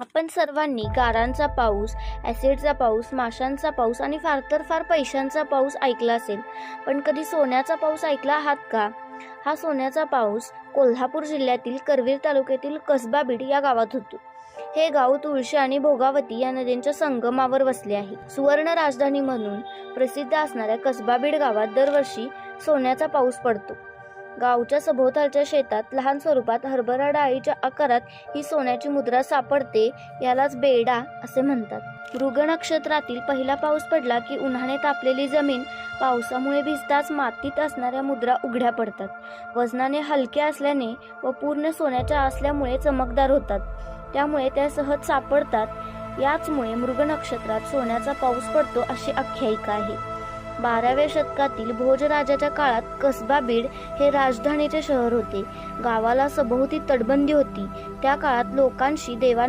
आपण सर्वांनी गारांचा पाऊस ॲसिडचा पाऊस माशांचा पाऊस आणि फार तर फार पैशांचा पाऊस ऐकला असेल. पण कधी सोन्याचा पाऊस ऐकला आहात का? हा सोन्याचा पाऊस कोल्हापूर जिल्ह्यातील करवीर तालुक्यातील कसबा बीड या गावात होतो. हे गाव तुळशी आणि भोगावती या नद्यांच्या संगमावर वसले आहे. सुवर्ण राजधानी म्हणून प्रसिद्ध असणाऱ्या कसबा बीड गावात दरवर्षी सोन्याचा पाऊस पडतो. गावच्या सभोवतालच्या शेतात लहान स्वरूपात हरभरा डाळीच्या आकारात ही सोन्याची मुद्रा सापडते यालाच बेडा असे म्हणतात. मृग नक्षत्रातील पहिला पाऊस पडला की उन्हाने तापलेली जमीन पावसामुळे भिजताच मातीत असणाऱ्या मुद्रा उघड्या पडतात. वजनाने हलक्या असल्याने व पूर्ण सोन्याच्या असल्यामुळे चमकदार होतात. त्यामुळे त्या सहज सापडतात. याचमुळे मृग नक्षत्रात सोन्याचा पाऊस पडतो अशी आख्यायिका आहे. बाराव्या शतकातील भोजराजाच्या काळात कसबा बीड हे राजधानीचे शहर होते. गावाला सभोवती तटबंदी होती. त्या काळात लोकांशी देवाण